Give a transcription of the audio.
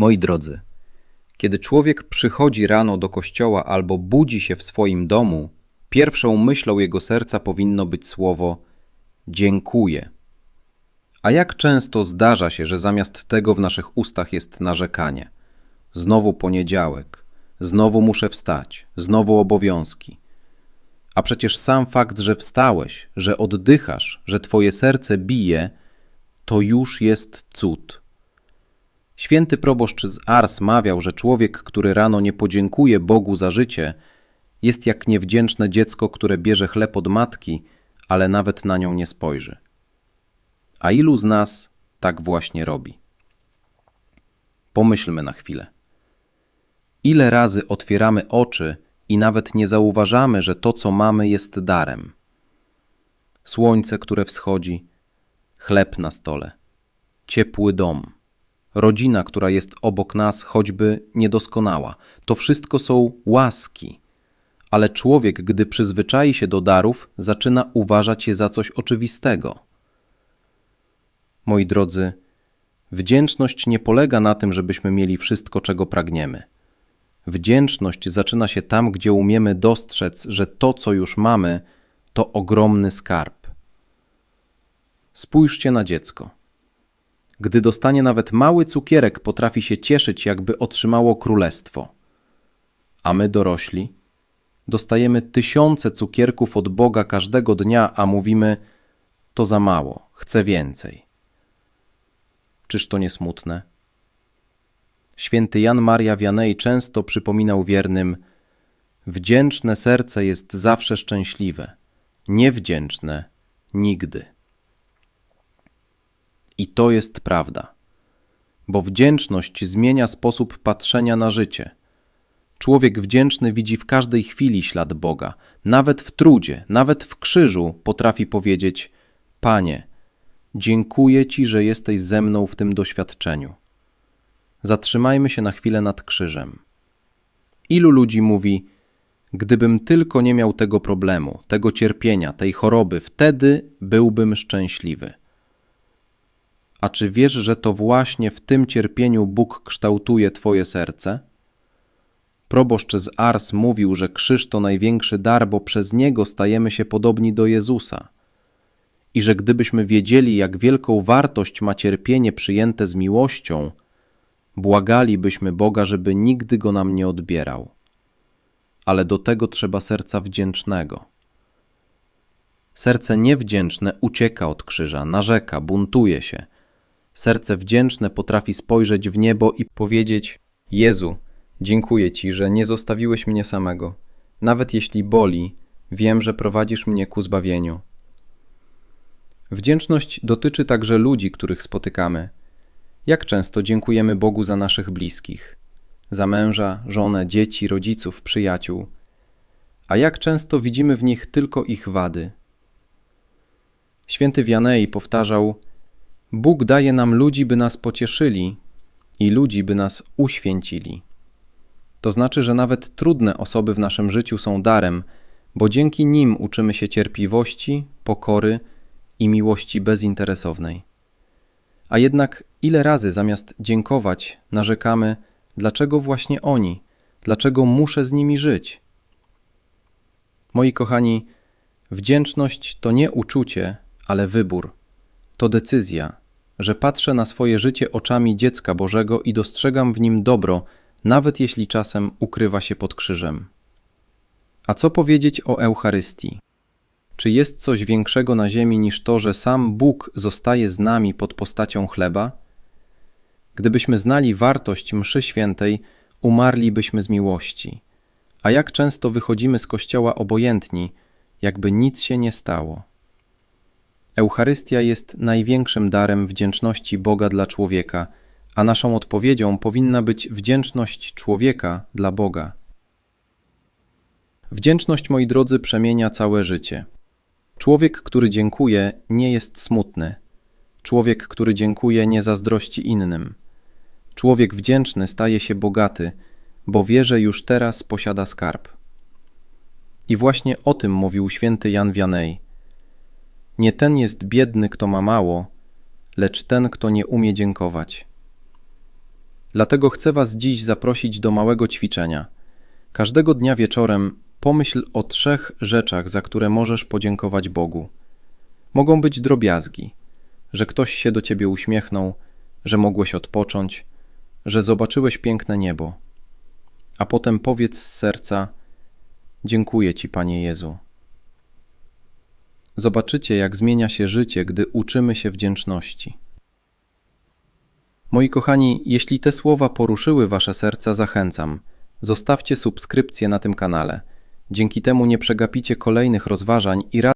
Moi drodzy, kiedy człowiek przychodzi rano do kościoła albo budzi się w swoim domu, pierwszą myślą jego serca powinno być słowo dziękuję. A jak często zdarza się, że zamiast tego w naszych ustach jest narzekanie? Znowu poniedziałek, znowu muszę wstać, znowu obowiązki. A przecież sam fakt, że wstałeś, że oddychasz, że twoje serce bije, to już jest cud. Święty proboszcz z Ars mawiał, że człowiek, który rano nie podziękuje Bogu za życie, jest jak niewdzięczne dziecko, które bierze chleb od matki, ale nawet na nią nie spojrzy. A ilu z nas tak właśnie robi? Pomyślmy na chwilę. Ile razy otwieramy oczy i nawet nie zauważamy, że to, co mamy, jest darem? Słońce, które wschodzi, chleb na stole, ciepły dom, rodzina, która jest obok nas, choćby niedoskonała. To wszystko są łaski. Ale człowiek, gdy przyzwyczai się do darów, zaczyna uważać je za coś oczywistego. Moi drodzy, wdzięczność nie polega na tym, żebyśmy mieli wszystko, czego pragniemy. Wdzięczność zaczyna się tam, gdzie umiemy dostrzec, że to, co już mamy, to ogromny skarb. Spójrzcie na dziecko. Gdy dostanie nawet mały cukierek, potrafi się cieszyć, jakby otrzymało królestwo. A my dorośli dostajemy tysiące cukierków od Boga każdego dnia, a mówimy: To za mało, chcę więcej. Czyż to nie smutne? Święty Jan Maria Wianej często przypominał wiernym: Wdzięczne serce jest zawsze szczęśliwe, niewdzięczne nigdy. I to jest prawda, bo wdzięczność zmienia sposób patrzenia na życie. Człowiek wdzięczny widzi w każdej chwili ślad Boga, nawet w trudzie, nawet w krzyżu potrafi powiedzieć: Panie, dziękuję Ci, że jesteś ze mną w tym doświadczeniu. Zatrzymajmy się na chwilę nad krzyżem. Ilu ludzi mówi: Gdybym tylko nie miał tego problemu, tego cierpienia, tej choroby, wtedy byłbym szczęśliwy. A czy wiesz, że to właśnie w tym cierpieniu Bóg kształtuje Twoje serce? Proboszcz z Ars mówił, że krzyż to największy dar, bo przez niego stajemy się podobni do Jezusa. I że gdybyśmy wiedzieli, jak wielką wartość ma cierpienie przyjęte z miłością, błagalibyśmy Boga, żeby nigdy go nam nie odbierał. Ale do tego trzeba serca wdzięcznego. Serce niewdzięczne ucieka od krzyża, narzeka, buntuje się – Serce wdzięczne potrafi spojrzeć w niebo i powiedzieć: Jezu, dziękuję Ci, że nie zostawiłeś mnie samego. Nawet jeśli boli, wiem, że prowadzisz mnie ku zbawieniu. Wdzięczność dotyczy także ludzi, których spotykamy. Jak często dziękujemy Bogu za naszych bliskich, za męża, żonę, dzieci, rodziców, przyjaciół, a jak często widzimy w nich tylko ich wady. Święty Wianej powtarzał: Bóg daje nam ludzi, by nas pocieszyli i ludzi, by nas uświęcili. To znaczy, że nawet trudne osoby w naszym życiu są darem, bo dzięki nim uczymy się cierpliwości, pokory i miłości bezinteresownej. A jednak ile razy zamiast dziękować, narzekamy, dlaczego właśnie oni, dlaczego muszę z nimi żyć? Moi kochani, wdzięczność to nie uczucie, ale wybór. To decyzja, że patrzę na swoje życie oczami dziecka Bożego i dostrzegam w nim dobro, nawet jeśli czasem ukrywa się pod krzyżem. A co powiedzieć o Eucharystii? Czy jest coś większego na ziemi niż to, że sam Bóg zostaje z nami pod postacią chleba? Gdybyśmy znali wartość mszy świętej, umarlibyśmy z miłości. A jak często wychodzimy z kościoła obojętni, jakby nic się nie stało. Eucharystia jest największym darem wdzięczności Boga dla człowieka, a naszą odpowiedzią powinna być wdzięczność człowieka dla Boga. Wdzięczność, moi drodzy, przemienia całe życie. Człowiek, który dziękuje, nie jest smutny. Człowiek, który dziękuje, nie zazdrości innym. Człowiek wdzięczny staje się bogaty, bo wie, że już teraz posiada skarb. I właśnie o tym mówił święty Jan Wianej – nie ten jest biedny, kto ma mało, lecz ten, kto nie umie dziękować. Dlatego chcę Was dziś zaprosić do małego ćwiczenia. Każdego dnia wieczorem pomyśl o trzech rzeczach, za które możesz podziękować Bogu. Mogą być drobiazgi, że ktoś się do ciebie uśmiechnął, że mogłeś odpocząć, że zobaczyłeś piękne niebo. A potem powiedz z serca: Dziękuję Ci, Panie Jezu. Zobaczycie, jak zmienia się życie, gdy uczymy się wdzięczności. Moi kochani, jeśli te słowa poruszyły Wasze serca, zachęcam. Zostawcie subskrypcję na tym kanale. Dzięki temu nie przegapicie kolejnych rozważań i rad